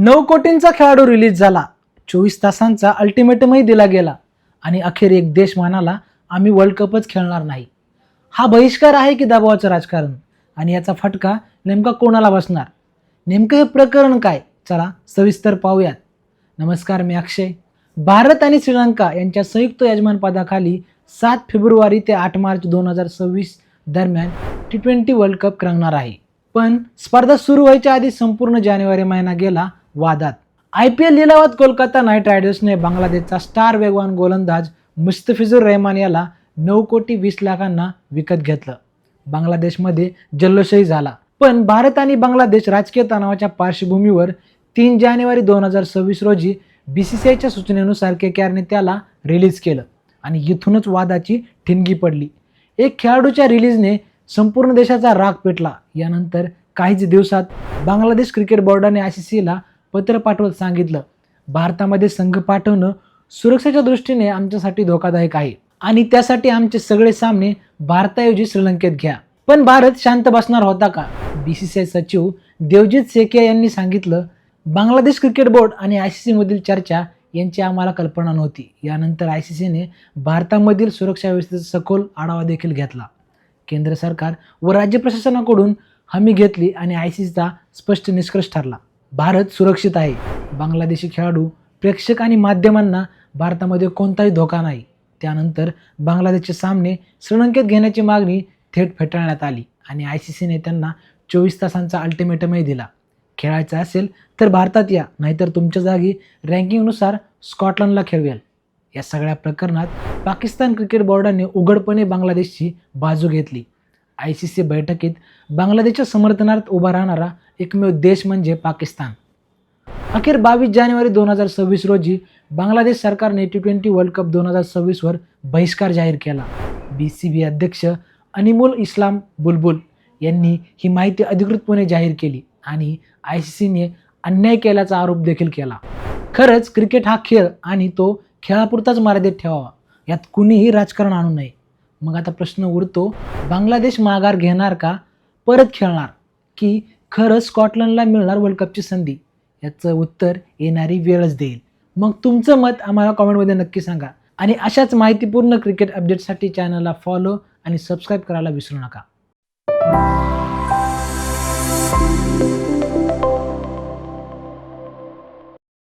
नऊ कोटींचा खेळाडू रिलीज झाला. चोवीस तासांचा अल्टिमेटमही दिला गेला. आणि अखेर एक देश म्हणाला आम्ही वर्ल्ड कपच खेळणार नाही. हा बहिष्कार आहे की दबावाचं राजकारण? आणि याचा फटका नेमका कोणाला बसणार? नेमकं हे प्रकरण काय? चला सविस्तर पाहूयात. नमस्कार मी अक्षय. भारत आणि श्रीलंका यांच्या संयुक्त यजमानपदाखाली सात फेब्रुवारी ते आठ मार्च दोन हजार सव्वीस दरम्यान टी ट्वेंटी वर्ल्ड कप रंगणार आहे. पण स्पर्धा सुरू व्हायच्या आधी संपूर्ण जानेवारी महिना गेला वादात. आय पी एल लिलावात कोलकाता नाईट रायडर्सने बांगलादेशचा स्टार वेगवान गोलंदाज मुस्तफिजुर रहमान याला नऊ कोटी वीस लाखांना विकत घेतलं. बांगलादेशमध्ये जल्लोषही झाला. पण भारत आणि बांगलादेश राजकीय तणावाच्या पार्श्वभूमीवर तीन जानेवारी दोन हजार सव्वीस रोजी बी सी सी आयच्या सूचनेनुसार के के आरने त्याला रिलीज केलं आणि इथूनच वादाची ठिणगी पडली. एक खेळाडूच्या रिलीजने संपूर्ण देशाचा राग पेटला. यानंतर काहीच दिवसात बांगलादेश क्रिकेट बोर्डाने आय सी सीला पत्र पाठवत सांगितलं. भारतामध्ये संघ पाठवणं सुरक्षेच्या दृष्टीने आमच्यासाठी धोकादायक आहे. आणि त्यासाठी आमचे सगळे सामने भारताऐवजी श्रीलंकेत घ्या. पण भारत शांत बसणार होता का? बी सी सी आय सचिव देवजित सेकिया यांनी सांगितलं बांगलादेश क्रिकेट बोर्ड आणि आय सी सीमधील चर्चा यांची आम्हाला कल्पना नव्हती. यानंतर आय सी सीने भारतामधील सुरक्षा व्यवस्थेचा सखोल आढावा देखील घेतला. केंद्र सरकार व राज्य प्रशासनाकडून हमी घेतली आणि आय सी सीचा स्पष्ट निष्कर्ष ठरला. भारत सुरक्षित आहे. बांगलादेशी खेळाडू प्रेक्षक आणि माध्यमांना भारतामध्ये कोणताही धोका नाही. त्यानंतर बांगलादेशचे सामने श्रीलंकेत घेण्याची मागणी थेट फेटाळण्यात आली आणि आय सी सीने त्यांना चोवीस तासांचा अल्टिमेटमही दिला. खेळायचं असेल तर भारतात या नाहीतर तुमच्या जागी रँकिंगनुसार स्कॉटलंडला खेळवेल. या सगळ्या प्रकरणात पाकिस्तान क्रिकेट बोर्डाने उघडपणे बांगलादेशची बाजू घेतली. आय सी सी बैठकीत बांगलादेशच्या समर्थनार्थ उभा राहणारा एकमेव देश म्हणजे पाकिस्तान. अखेर बावीस जानेवारी दोन हजार सव्वीस रोजी बांगलादेश सरकारने टी ट्वेंटी वर्ल्ड कप दोन हजार सव्वीसवर बहिष्कार जाहीर केला. बी सी बी अध्यक्ष अनिमुल इस्लाम बुलबुल यांनी ही माहिती अधिकृतपणे जाहीर केली आणि आय सी सीने अन्याय केल्याचा आरोप देखील केला. खरंच क्रिकेट हा खेळ आणि तो खेळापुरताच मर्यादित ठेवावा यात कुणीही राजकारण आणू नये. मग आता प्रश्न उरतो बांगलादेश माघार घेणार का परत खेळणार की खरंच स्कॉटलंडला मिळणार वर्ल्ड कपची संधी? याचं उत्तर येणारी वेळच देईल. मग तुमचं मत आम्हाला कॉमेंटमध्ये नक्की सांगा. आणि अशाच माहितीपूर्ण क्रिकेट अपडेटसाठी चॅनलला फॉलो आणि सबस्क्राईब करायला विसरू नका.